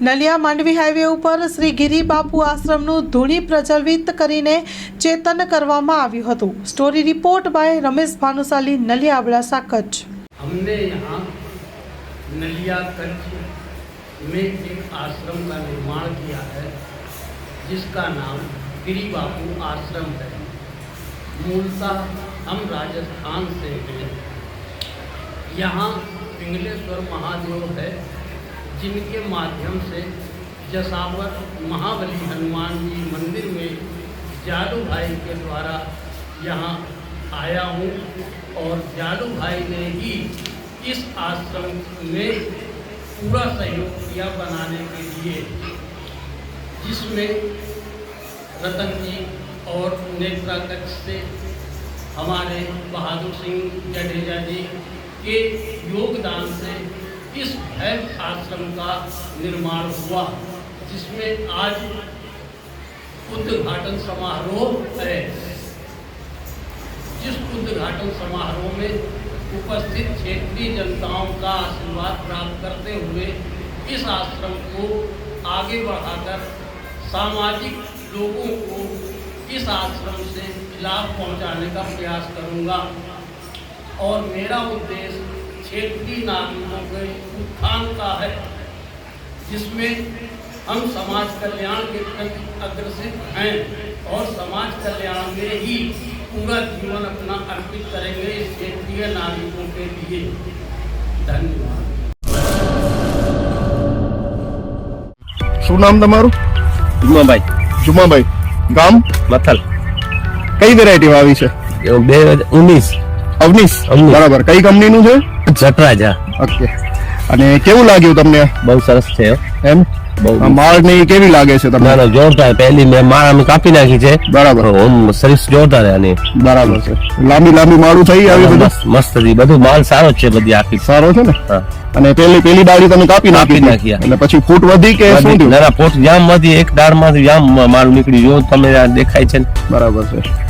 Naliya Mandvi highway ઉપર શ્રી ગિરી બાપુ આશ્રમનું ધૂણી પ્રજ્વલિત કરીને ચેતન કરવામાં આવ્યું હતું story report by Ramesh Bhanushali Naliya Abdasa Kutch हमने यहाँ नलिया कच्छ में एक आश्रम का निर्माण किया है जिसका नाम गिरी बापू आश्रम है मूलतः हम राजस्थान से हैं यहाँ पिंगलेश्वर महादेव है जिनके माध्यम से जसावर महाबली हनुमान जी मंदिर में जालू भाई के द्वारा यहाँ आया हूँ और जालू भाई ने ही इस आश्रम में पूरा सहयोग किया बनाने के लिए, जिसमें रतन जी और नेत्रा कक्ष से हमारे बहादुर सिंह जडेजा जी के योगदान से इस भैर आश्रम का निर्माण हुआ, जिसमें आज उद्घाटन समारोह है। जिस उद्घाटन समारोह में उपस्थित क्षेत्रीय जनताओं का आशीर्वाद प्राप्त करते हुए इस आश्रम को आगे बढ़ाकर सामाजिक लोगों को इस आश्रम से लाभ पहुँचाने का प्रयास करूँगा। और मेरा उद्देश्य क्षेत्रीय नागरिकों के उत्थान का है जिसमें हम समाज कल्याण के प्रति अग्रसित हैं और समाज कल्याण में ही पूरा जीवन अपना अर्पित करेंगे इस क्षेत्रीय नागरिकों के लिए धन्यवाद શું નામ તમારું ઉમાભાઈ જુમાભાઈ ગામ મથલ કઈ વેરાયટી વાવી છે બે હજાર ઉન્નીસ અવનીશ અવનીશ. બરાબર કઈ કંપનીનું છે જટરાજા. ઓકે. અને કેવું લાગ્યું તમને? બહુ સરસ છે. એમ? માળ ને કેવી લાગે છે તમને? જોરદાર પહેલી મેં માળ અમે કાપી નાખી છે. બરાબર. ઓમ સર્વિસ જોરદાર આની. બરાબર છે. લાંબી લાંબી માળું થઈ આવી બધું? મસ્ત હતી બધું માલ સારો છે બધી આખી. સારો છે ને? અને પેલી પેલી ડાળી તમે કાપી નાખી. નાખી, એટલે પછી ફૂટ વધી કે શું થયું? ના ના જામમાંથી એક દાળમાંથી જામ માલ નીકળી જો તમે દેખાય છે બરાબર છે.